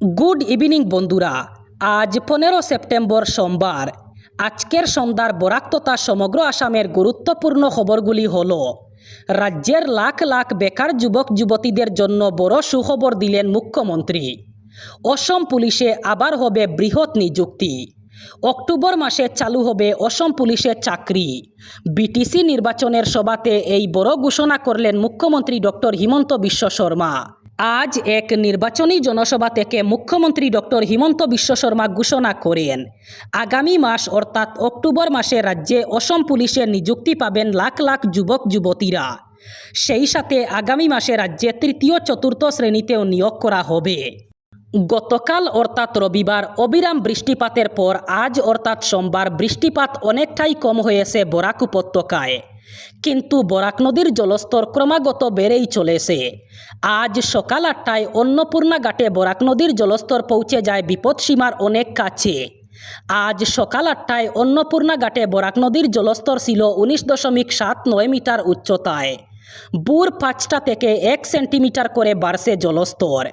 Good evening বন্ধুরা। আজ পনেরো সেপ্টেম্বর সোমবার। আজকের সন্ধ্যার বরাক তথা সমগ্র আসামের গুরুত্বপূর্ণ খবরগুলি হল, রাজ্যের লাখ লাখ বেকার যুবক যুবতীদের জন্য বড় সুখবর দিলেন মুখ্যমন্ত্রী। অসম পুলিশে আবার হবে বৃহৎ নিযুক্তি। অক্টোবর মাসে চালু হবে অসম পুলিশের চাকরি। বিটিসি নির্বাচনের সভাতে এই বড় ঘোষণা করলেন মুখ্যমন্ত্রী ডক্টর হিমন্ত বিশ্ব শর্মা। আজ এক নির্বাচনী জনসভা থেকে মুখ্যমন্ত্রী ডক্টর হিমন্ত বিশ্ব শর্মা ঘোষণা করেন। আগামী মাস অর্থাৎ অক্টোবর মাসে রাজ্যে অসম পুলিশে নিযুক্তি পাবেন লাখ লাখ যুবক, যুবতীরা। সেই সাথে আগামী মাসে রাজ্যে তৃতীয়, চতুর্থ শ্রেণীতেও নিয়োগ করা হবে। গতকাল অর্থাৎ রবিবার অবিরাম বৃষ্টিপাতের পর আজ অর্থাৎ সোমবার বৃষ্টিপাত অনেকটাই কম হয়েছে বরাক উপত্যকায়। কিন্তু বরাক নদীর জলস্তর ক্রমাগত বেড়েই চলেছে। আজ সকাল আটটায় অন্নপূর্ণা ঘাটে বরাক নদীর জলস্তর পৌঁছে যায় বিপদসীমার অনেক কাছে। আজ সকাল আটটায় অন্নপূর্ণা ঘাটে বরাক নদীর জলস্তর ছিল উনিশ দশমিক সাত নয় মিটার উচ্চতায়। বুর পাঁচটা থেকে এক সেন্টিমিটার করে বাড়ছে জলস্তর।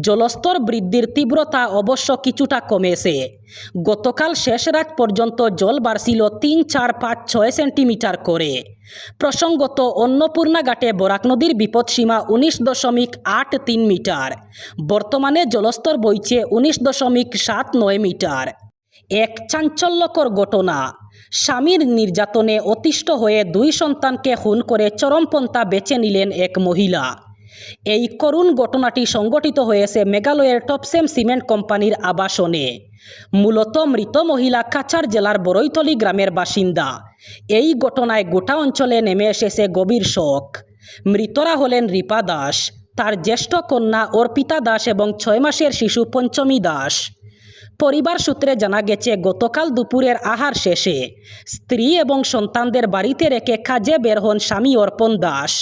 জলস্তর বৃদ্ধির তীব্রতা অবশ্য কিছুটা কমেছে। গতকাল শেষ রাত পর্যন্ত জল বাড়ছিল তিন, চার, পাঁচ, ছয় সেন্টিমিটার করে। প্রসঙ্গত, অন্নপূর্ণা ঘাটে বরাক নদীর বিপদসীমা উনিশ দশমিক আট তিন মিটার। বর্তমানে জলস্তর বইছে উনিশ দশমিক সাত নয় মিটার। এক চাঞ্চল্যকর ঘটনা। স্বামীর নির্যাতনে অতিষ্ঠ হয়ে দুই সন্তানকে খুন করে চরমপন্থা বেছে নিলেন এক মহিলা। এই করুণ ঘটনাটি সংগঠিত হয়েছে মেঘালয়ের টপসেম সিমেন্ট কোম্পানির আবাসনে। মূলত মৃত মহিলা কাছাড় জেলার বরৈতলি গ্রামের বাসিন্দা। এই ঘটনায় গোটা অঞ্চলে নেমে এসেছে গভীর শোক। মৃতরা হলেন রিপা দাস, তার জ্যেষ্ঠ কন্যা অর্পিতা দাস এবং ছয় মাসের শিশু পঞ্চমী দাস। পরিবার সূত্রে জানা গেছে, গতকাল দুপুরের আহার শেষে স্ত্রী এবং সন্তানদের বাড়িতে রেখে কাজে বের হন স্বামী অর্পণ দাস।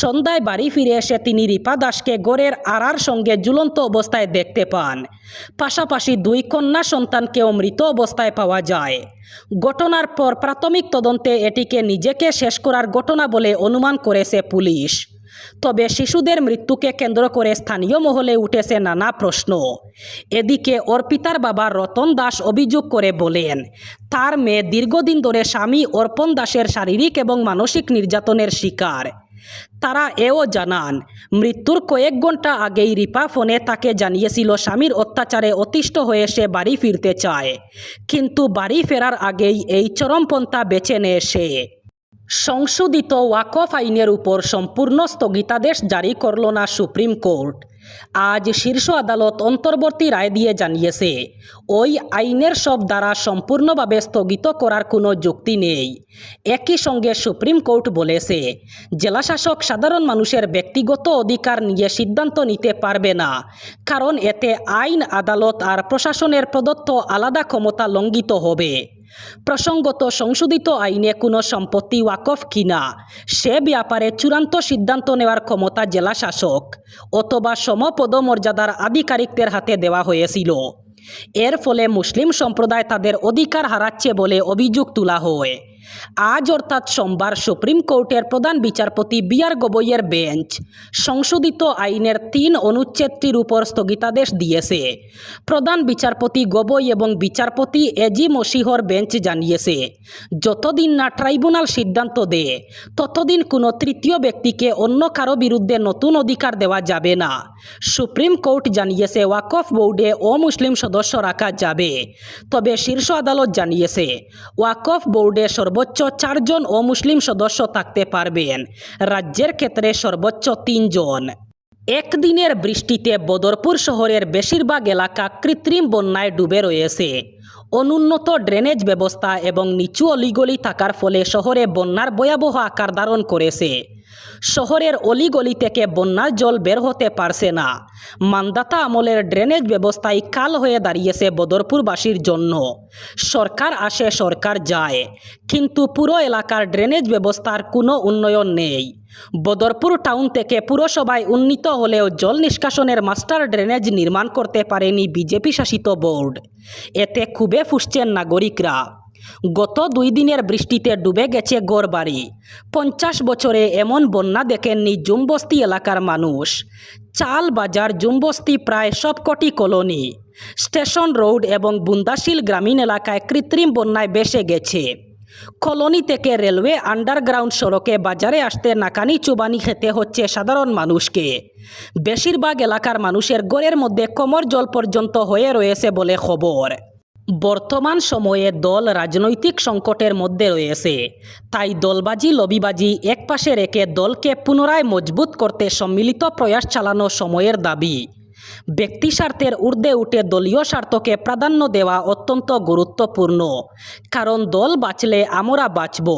সন্ধ্যায় বাড়ি ফিরে এসে তিনি রিপা দাসকে গড়ের আড়ার সঙ্গে ঝুলন্ত অবস্থায় দেখতে পান। পাশাপাশি দুই কন্যা সন্তানকেও মৃত অবস্থায় পাওয়া যায়। ঘটনার পর প্রাথমিক তদন্তে এটিকে নিজেকে শেষ করার ঘটনা বলে অনুমান করেছে পুলিশ। তবে শিশুদের মৃত্যুকে কেন্দ্র করে স্থানীয় মহলে উঠেছে নানা প্রশ্ন। এদিকে অর্পিতার বাবা রতন দাস অভিযোগ করে বলেন, তার মেয়ে দীর্ঘদিন ধরে স্বামী অর্পণ দাসের শারীরিক এবং মানসিক নির্যাতনের শিকার। তারা এও জানান, মৃত্যুর কয়েক ঘণ্টা আগেই রিপা ফোনে তাকে জানিয়েছিল স্বামীর অত্যাচারে অতিষ্ঠ হয়ে সে বাড়ি ফিরতে চায়। কিন্তু বাড়ি ফেরার আগেই এই চরমপন্থা বেছে নেয় সে। সংশোধিত ওয়াকফ আইনের উপর সম্পূর্ণ স্থগিতাদেশ জারি করল না সুপ্রিম কোর্ট। আজ শীর্ষ আদালত অন্তর্বর্তী রায় দিয়ে জানিয়েছে, ওই আইনের সব দ্বারা সম্পূর্ণভাবে স্থগিত করার কোনো যুক্তি নেই। একই সঙ্গে সুপ্রিম কোর্ট বলেছে, জেলাশাসক সাধারণ মানুষের ব্যক্তিগত অধিকার নিয়ে সিদ্ধান্ত নিতে পারবে না, কারণ এতে আইন, আদালত আর প্রশাসনের প্রদত্ত আলাদা ক্ষমতা লঙ্ঘিত হবে। প্রসঙ্গত সংশোধিত আইনে কোনো সম্পত্তি ওয়াকফ কিনা, সে ব্যাপারে চূড়ান্ত সিদ্ধান্ত নেওয়ার ক্ষমতা জেলা শাসক অথবা সমপদমর্যাদার আধিকারিকদের হাতে দেওয়া হয়েছিল। এর ফলে মুসলিম সম্প্রদায় তাদের অধিকার হারাচ্ছে বলে অভিযোগ তোলা হয়। আজ অর্থাৎ সোমবার সুপ্রিম কোর্টের প্রধান বিচারপতি বি আর গবইয়ের বেঞ্চ সংশোধিত আইনের তিন অনুচ্ছেদটির উপর স্থগিতাদেশ দিয়েছে। প্রধান বিচারপতি গবই এবং বিচারপতি এজি মসিহর বেঞ্চ জানিয়েছে, যতদিন না ট্রাইব্যুনাল সিদ্ধান্ত দেয়, ততদিন কোনো তৃতীয় ব্যক্তিকে অন্য কারও বিরুদ্ধে নতুন অধিকার দেওয়া যাবে না। সুপ্রিম কোর্ট জানিয়েছে, ওয়াকফ বোর্ডে অমুসলিম সদস্য রাখা যাবে। তবে শীর্ষ আদালত জানিয়েছে, ওয়াকফ বোর্ডে সর্বোচ্চ চারজন মুসলিম সদস্য থাকতে পারবেন। রাজ্যের ক্ষেত্রে সর্বোচ্চ তিনজন। একদিনের বৃষ্টিতে বদরপুর শহরের বেশিরভাগ এলাকা কৃত্রিম বন্যায় ডুবে রয়েছে। অনুন্নত ড্রেনেজ ব্যবস্থা এবং নিচু অলিগলি থাকার ফলে শহরে বন্যার ভয়াবহ আকার ধারণ করেছে। শহরের অলিগলি থেকে বন্যার জল বের হতে পারছে না। মান্দাতা আমলের ড্রেনেজ ব্যবস্থায় কাল হয়ে দাঁড়িয়েছে বদরপুরবাসীর জন্য। সরকার আসে, সরকার যায়, কিন্তু পুরো এলাকার ড্রেনেজ ব্যবস্থার কোনো উন্নয়ন নেই। বদরপুর টাউন থেকে পুরসভায় উন্নীত হলেও জল নিষ্কাশনের মাস্টার ড্রেনেজ নির্মাণ করতে পারেনি বিজেপি শাসিত বোর্ড। এতে খুবই ফুসছেন নাগরিকরা। গত দুই দিনের বৃষ্টিতে ডুবে গেছে গড়বাড়ি পঞ্চাশ বছরে এমন বন্যা দেখেননি জুমবস্তি এলাকার মানুষ। চাল বাজার জুমবস্তি প্রায় সবকটি কলোনি। স্টেশন রোড এবং বুন্দাশিল গ্রামীণ এলাকায় কৃত্রিম বন্যায় বেসে গেছে। কলোনি থেকে রেলওয়ে আন্ডারগ্রাউন্ড সড়কে বাজারে আসতে নাকানি চুবানি খেতে হচ্ছে সাধারণ মানুষকে। বেশিরভাগ এলাকার মানুষের গড়ের মধ্যে কোমর জল পর্যন্ত হয়ে রয়েছে বলে খবর। বর্তমান সময়ে দল রাজনৈতিক সংকটের মধ্যে রয়েছে। তাই দলবাজি, লবিবাজি একপাশে রেখে দলকে পুনরায় মজবুত করতে সম্মিলিত প্রয়াস চালানো সময়ের দাবি। ব্যক্তি স্বার্থের ঊর্ধ্বে উঠে দলীয় স্বার্থকে প্রাধান্য দেওয়া অত্যন্ত গুরুত্বপূর্ণ। কারণ দল বাঁচলে আমরা বাঁচব,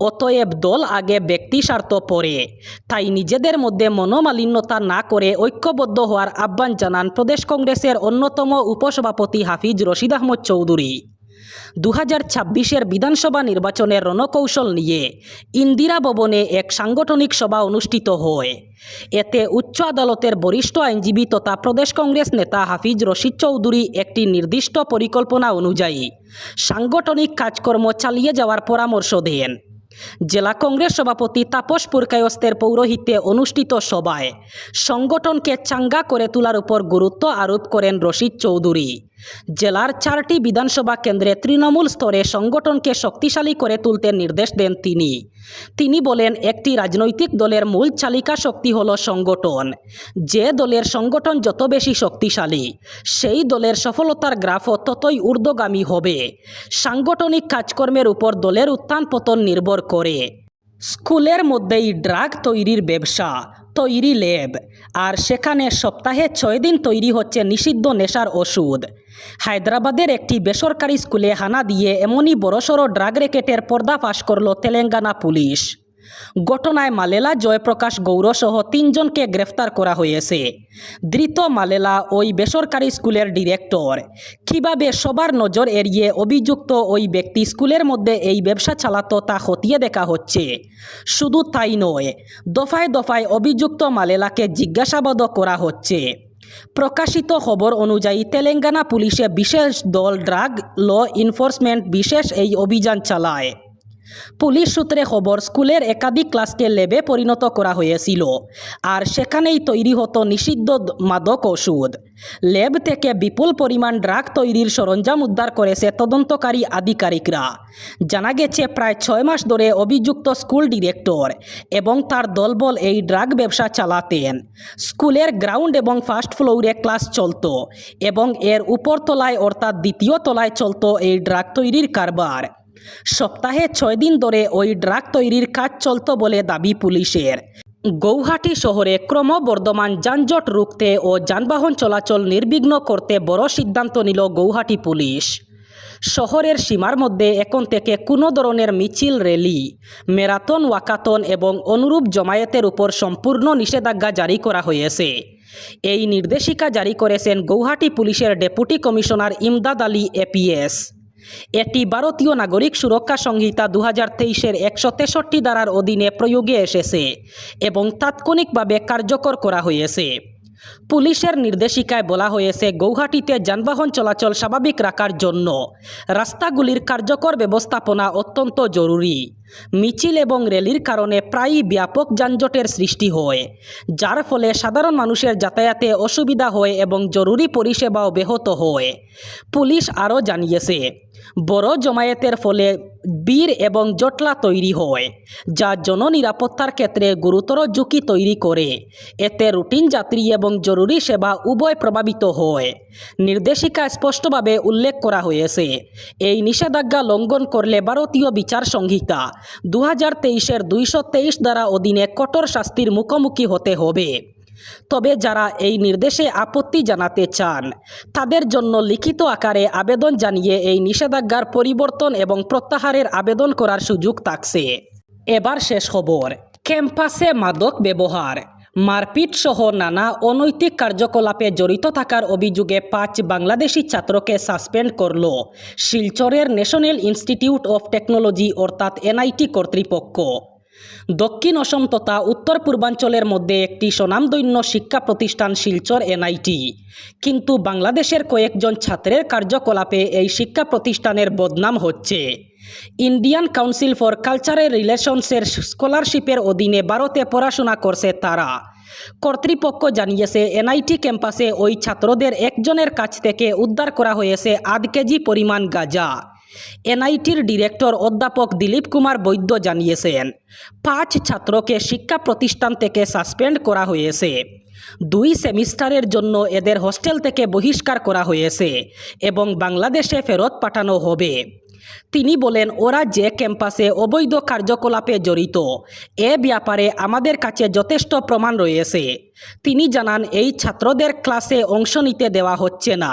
অতএব দল আগে ব্যক্তি স্বার্থ পরে তাই নিজেদের মধ্যে মনোমালিন্যতা না করে ঐক্যবদ্ধ হওয়ার আহ্বান জানান প্রদেশ কংগ্রেসের অন্যতম উপসভাপতি হাফিজ রশিদ আহমদ চৌধুরী। দু হাজার ছাব্বিশের বিধানসভা নির্বাচনের রণকৌশল নিয়ে ইন্দিরা ভবনে এক সাংগঠনিক সভা অনুষ্ঠিত হয়। এতে উচ্চ আদালতের বরিষ্ঠ আইনজীবী তথা প্রদেশ কংগ্রেস নেতা হাফিজ রশিদ চৌধুরী একটি নির্দিষ্ট পরিকল্পনা অনুযায়ী সাংগঠনিক কাজকর্ম চালিয়ে যাওয়ার পরামর্শ দেন। জেলা কংগ্রেস সভাপতি তাপস পুরকায়স্তের পৌরোহিত্যে অনুষ্ঠিত সভায় সংগঠনকে চাঙ্গা করে তোলার উপর গুরুত্ব আরোপ করেন রশিদ চৌধুরী। জেলার চারটি বিধানসভা কেন্দ্রে তৃণমূল স্তরে সংগঠনকে শক্তিশালী করে তুলতে নির্দেশ দেন তিনি। তিনি বলেন, একটি রাজনৈতিক দলের মূল চালিকা শক্তি হল সংগঠন। যে দলের সংগঠন যত বেশি শক্তিশালী, সেই দলের সফলতার গ্রাফও ততই ঊর্ধ্বগামী হবে। সাংগঠনিক কাজকর্মের উপর দলের উত্থান পতন নির্ভর করে। স্কুলের মধ্যেই ড্রাগ তৈরির ব্যবসা তৈরি লেব। আর সেখানে সপ্তাহে ছয় দিন তৈরি হচ্ছে নিষিদ্ধ নেশার ওষুধ। হায়দ্রাবাদের একটি বেসরকারি স্কুলে হানা দিয়ে এমনই বড়সড় ড্রাগ রেকেটের পর্দাফাশ করল তেলেঙ্গানা পুলিশ। ঘটনায় মালেলা, জয়প্রকাশ, গৌরসহ তিনজনকে গ্রেফতার করা হয়েছে। ধৃত মালেলা ওই বেসরকারি স্কুলের ডিরেক্টর। কীভাবে সবার নজর এড়িয়ে অভিযুক্ত ওই ব্যক্তি স্কুলের মধ্যে এই ব্যবসা চালাতো তা খতিয়ে দেখা হচ্ছে। শুধু তাই নয়, দফায় দফায় অভিযুক্ত মালেলাকে জিজ্ঞাসাবাদও করা হচ্ছে। প্রকাশিত খবর অনুযায়ী তেলেঙ্গানা পুলিশে বিশেষ দল, ড্রাগ, ল এনফোর্সমেন্ট বিশেষ এই অভিযান চালায়। পুলিশ সূত্রে খবর স্কুলের একাধিক ক্লাসকে লেবে পরিণত করা হয়েছিল আর সেখানেই তৈরি হতো নিষিদ্ধ মাদক ওষুধ লেব থেকে বিপুল পরিমাণ ড্রাগ তৈরির সরঞ্জাম উদ্ধার করেছে তদন্তকারী আধিকারিকরা জানা গেছে প্রায় ছয় মাস ধরে অভিযুক্ত স্কুল ডিরেক্টর এবং তার দলবল এই ড্রাগ ব্যবসা চালাতেন। স্কুলের গ্রাউন্ড এবং ফার্স্ট ফ্লোরে ক্লাস চলত এবং এর উপরতলায় অর্থাৎ দ্বিতীয় তলায় চলত এই ড্রাগ তৈরির কারবার সপ্তাহে ছয় দিন ধরে ওই ড্রাগ তৈরির কাজ চলত বলে দাবি পুলিশের। গৌহাটি শহরে ক্রমবর্ধমান যানজট রুখতে ও যানবাহন চলাচল নির্বিঘ্ন করতে বড় সিদ্ধান্ত নিল গৌহাটি পুলিশ। শহরের সীমার মধ্যে এখন থেকে কোনো ধরনের মিছিল, র্যালি, ম্যারাথন, ওয়াকাথন এবং অনুরূপ জমায়েতের উপর সম্পূর্ণ নিষেধাজ্ঞা জারি করা হয়েছে। এই নির্দেশিকা জারি করেছেন গৌহাটি পুলিশের deputy commissioner Imdad Ali APS. এটি ভারতীয় নাগরিক সুরক্ষা সংহিতা দু হাজার তেইশের একশো তেষট্টি ধারার অধীনে প্রয়োগে এসেছে এবং তাৎক্ষণিকভাবে কার্যকর করা হয়েছে। পুলিশের নির্দেশিকায় বলা হয়েছে, গৌহাটিতে যানবাহন চলাচল স্বাভাবিক রাখার জন্য রাস্তাগুলির কার্যকর ব্যবস্থাপনা অত্যন্ত জরুরি। মিছিল এবং র্যালির কারণে প্রায়ই ব্যাপক যানজটের সৃষ্টি হয়, যার ফলে সাধারণ মানুষের যাতায়াতে অসুবিধা হয় এবং জরুরি পরিষেবাও ব্যাহত হয়। পুলিশ আরও জানিয়েছে, বড় জমায়েতের ফলে বীর এবং জটলা তৈরি হয়, যা জননিরাপত্তার ক্ষেত্রে গুরুতর ঝুঁকি তৈরি করে। এতে রুটিন যাত্রী এবং জরুরি সেবা উভয় প্রভাবিত হয়। নির্দেশিকা স্পষ্টভাবে উল্লেখ করা হয়েছে, এই নিষেধাজ্ঞা লঙ্ঘন করলে ভারতীয় বিচার সংহিতা দু হাজার তেইশের দুইশো তেইশ দ্বারা অধীনে কঠোর শাস্তির মুখোমুখি হতে হবে। তবে যারা এই নির্দেশে আপত্তি জানাতে চান, তাদের জন্য লিখিত আকারে আবেদন জানিয়ে এই নিষেধাজ্ঞার পরিবর্তন এবং প্রত্যাহারের আবেদন করার সুযোগ থাকছে। এবার শেষ খবর। ক্যাম্পাসে মাদক ব্যবহার। মারপিট সহ নানা অনৈতিক কার্যকলাপে জড়িত থাকার অভিযোগে পাঁচ বাংলাদেশি ছাত্রকে সাসপেন্ড করল শিলচরের ন্যাশনাল ইনস্টিটিউট অফ টেকনোলজি অর্থাৎ এনআইটি কর্তৃপক্ষ। দক্ষিণ অসম তথা উত্তর পূর্বাঞ্চলের মধ্যে একটি স্বনামধন্য শিক্ষা প্রতিষ্ঠান শিলচর এনআইটি। কিন্তু বাংলাদেশের কয়েকজন ছাত্রের কার্যকলাপে এই শিক্ষা প্রতিষ্ঠানের বদনাম হচ্ছে। ইন্ডিয়ান কাউন্সিল ফর কালচারাল রিলেশনসের স্কলারশিপের অধীনে ভারতে পড়াশোনা করছে তারা। কর্তৃপক্ষ জানিয়েছে, এনআইটি ক্যাম্পাসে ওই ছাত্রদের একজনের কাছ থেকে উদ্ধার করা হয়েছে আধ কেজি পরিমাণ গাঁজা। এনআইটির ডিরেক্টর অধ্যাপক দিলীপ কুমার বৈদ্য জানিয়েছেন, পাঁচ ছাত্রকে শিক্ষা প্রতিষ্ঠান থেকে সাসপেন্ড করা হয়েছে। দুই সেমিস্টারের জন্য এদের হোস্টেল থেকে বহিষ্কার করা হয়েছে এবং বাংলাদেশে ফেরত পাঠানো হবে। তিনি বলেন, ওরা যে ক্যাম্পাসে অবৈধ কার্যকলাপে জড়িত, এ ব্যাপারে আমাদের কাছে যথেষ্ট প্রমাণ রয়েছে। তিনি জানান, এই ছাত্রদের ক্লাসে অংশ নিতে দেওয়া হচ্ছে না।